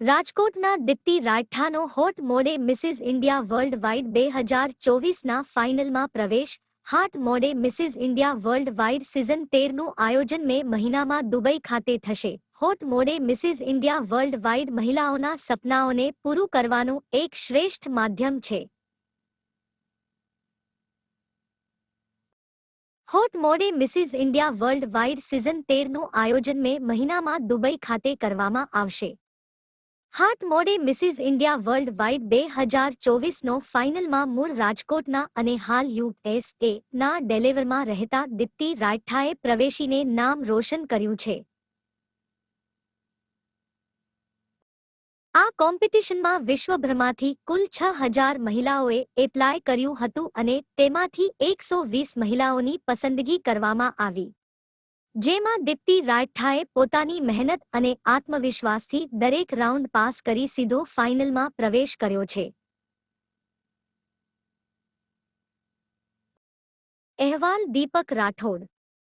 રાજકોટના Deepti રાઠાનો Haut Monde Mrs India Worldwide બે હજાર ચોવીસના ફાઇનલમાં પ્રવેશ. Haut Monde Mrs India Worldwide season તેરનું આયોજન મે મહિનામાં દુબઈ ખાતે થશે. Hot Monde Mrs India world wide મહિલાઓના સપનાઓને પૂરું કરવાનું એક શ્રેષ્ઠ માધ્યમ છે. Haut Monde Mrs India Worldwide season તેરનું આયોજન મે મહિનામાં દુબઈ ખાતે કરવામાં આવશે. હાટ Monde Mrs India world wide બે હજાર ચોવીસનો ફાઇનલમાં મૂળ રાજકોટના અને હાલ યુએસએ ના ડેલેવરમાં રહેતા દીપ્તિ રાઠાએ પ્રવેશીને નામ રોશન કર્યું છે. આ કોમ્પિટિશનમાં વિશ્વભરમાંથી કુલ છ હજાર મહિલાઓએ એપ્લાય કર્યું હતું અને તેમાંથી એકસો વીસ મહિલાઓની પસંદગી કરવામાં આવી. જેમાં દીપ્તિ રાઠાએ પોતાની મહેનત અને આત્મવિશ્વાસથી દરેક રાઉન્ડ પાસ કરી સીધો ફાઇનલમાં પ્રવેશ કર્યો છે. અહેવાલ દીપક રાઠોડ